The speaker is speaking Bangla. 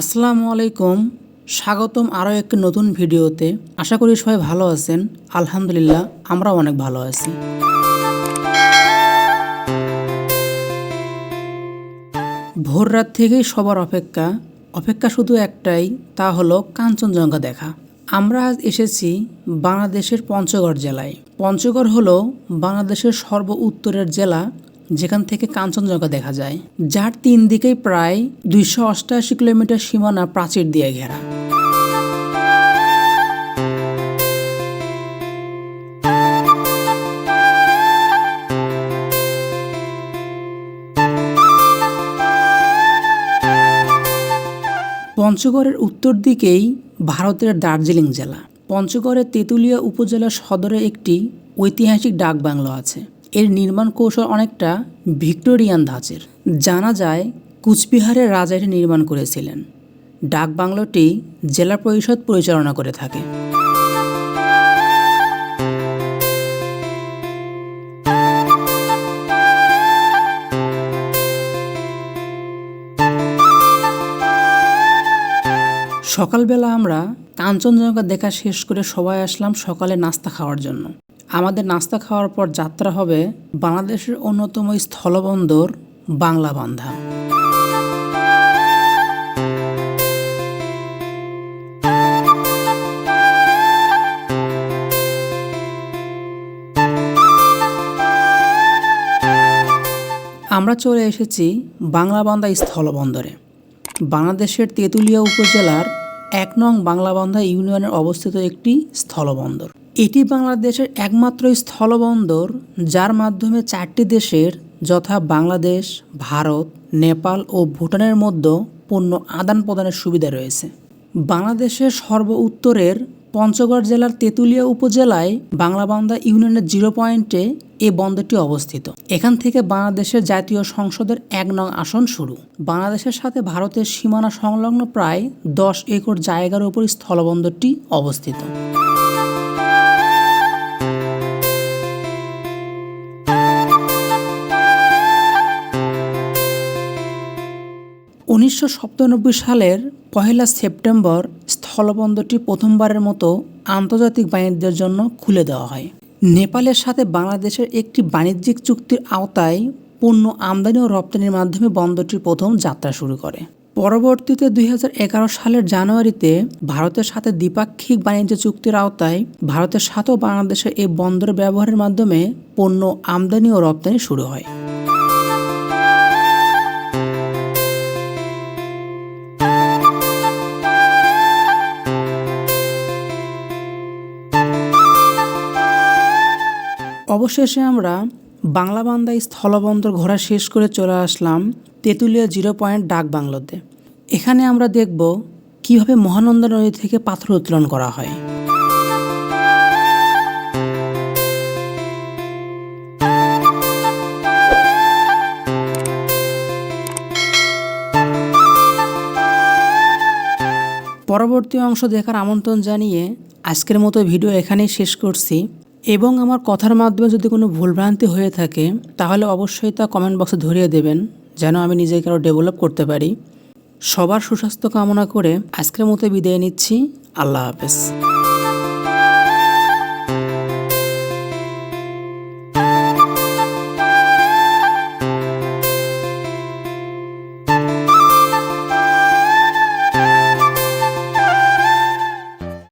আসসালামু আলাইকুম। স্বাগতম আরও একটি নতুন ভিডিওতে। আশা করি সবাই ভালো আছেন। আলহামদুলিল্লাহ, আমরাও অনেক ভালো আছি। ভোর রাত থেকেই সবার অপেক্ষা। অপেক্ষা শুধু একটাই, তা হলো কাঞ্চনজঙ্ঘা দেখা। আমরা আজ এসেছি বাংলাদেশের পঞ্চগড় জেলায়। পঞ্চগড় হলো বাংলাদেশের সর্ব উত্তরের জেলা যেখান থেকে কাঞ্চনজঙ্ঘা দেখা যায়, যার তিন দিকেই প্রায় দুইশো অষ্টাশি কিলোমিটার সীমানা প্রাচীর দিয়ে ঘেরা। পঞ্চগড়ের উত্তর দিকেই ভারতের দার্জিলিং জেলা। পঞ্চগড়ের তেঁতুলিয়া উপজেলা সদরে একটি ঐতিহাসিক ডাক বাংলো আছে। এর নির্মাণ কৌশল অনেকটা ভিক্টোরিয়ান ধাঁচের। জানা যায়, কুচবিহারের রাজা এটি নির্মাণ করেছিলেন। ডাক বাংলোটি জেলা পরিষদ পরিচালনা করে থাকে। সকালবেলা আমরা কাঞ্চনজঙ্ঘা দেখা শেষ করে সবাই আসলাম সকালে নাস্তা খাওয়ার জন্য। আমাদের নাস্তা খাওয়ার পর যাত্রা হবে বাংলাদেশের অন্যতম স্থলবন্দর বাংলা বান্ধা আমরা চলে এসেছি বাংলাবান্ধা স্থলবন্দরে। বাংলাদেশের তেঁতুলিয়া উপজেলার এক নং বাংলাবান্ধা ইউনিয়নের অবস্থিত একটি স্থলবন্দর। এটি বাংলাদেশের একমাত্র স্থলবন্দর, যার মাধ্যমে চারটি দেশের, যথা বাংলাদেশ, ভারত, নেপাল ও ভুটানের মধ্যে পণ্য আদান প্রদানের সুবিধা রয়েছে। বাংলাদেশের সর্ব উত্তরের পঞ্চগড় জেলার তেঁতুলিয়া উপজেলায় বাংলাবান্ধা ইউনিয়নের জিরো পয়েন্টে এ বন্দরটি অবস্থিত। এখান থেকে বাংলাদেশের জাতীয় সংসদের এক নং আসন শুরু। বাংলাদেশের সাথে ভারতের সীমানা সংলগ্ন প্রায় দশ একর জায়গার উপর স্থলবন্দরটি অবস্থিত। উনিশশো সালের পহেলা সেপ্টেম্বর স্থলবন্দরটি প্রথমবারের মতো আন্তর্জাতিক বাণিজ্যের জন্য খুলে দেওয়া হয়। নেপালের সাথে বাংলাদেশের একটি বাণিজ্যিক চুক্তির আওতায় পণ্য আমদানি ও রপ্তানির মাধ্যমে বন্দরটি প্রথম যাত্রা শুরু করে। পরবর্তীতে দুই হাজার এগারো সালের জানুয়ারিতে ভারতের সাথে দ্বিপাক্ষিক বাণিজ্য চুক্তির আওতায় ভারতের সাথেও বাংলাদেশের এই বন্দর ব্যবহারের মাধ্যমে পণ্য আমদানি ও রপ্তানি শুরু হয়। অবশেষে আমরা বাংলাবান্ধা স্থলবন্দর ঘোরা শেষ করে চলে আসলাম তেঁতুলিয়া জিরো পয়েন্ট ডাক বাংলোতে। এখানে আমরা দেখব কীভাবে মহানন্দা নদী থেকে পাথর উত্তোলন করা হয়। পরবর্তী অংশ দেখার আমন্ত্রণ জানিয়ে আজকের মতো ভিডিও এখানেই শেষ করছি। এবং আমার কথার মাধ্যমে যদি কোনো ভুলভ্রান্তি হয়ে থাকে, তাহলে অবশ্যই তা কমেন্ট বক্সে ধরিয়ে দেবেন, যেন আমি নিজেকে আরও ডেভেলপ করতে পারি। সবার সুস্বাস্থ্য কামনা করে আজকের মতো বিদায় নিচ্ছি। আল্লাহ হাফেজ।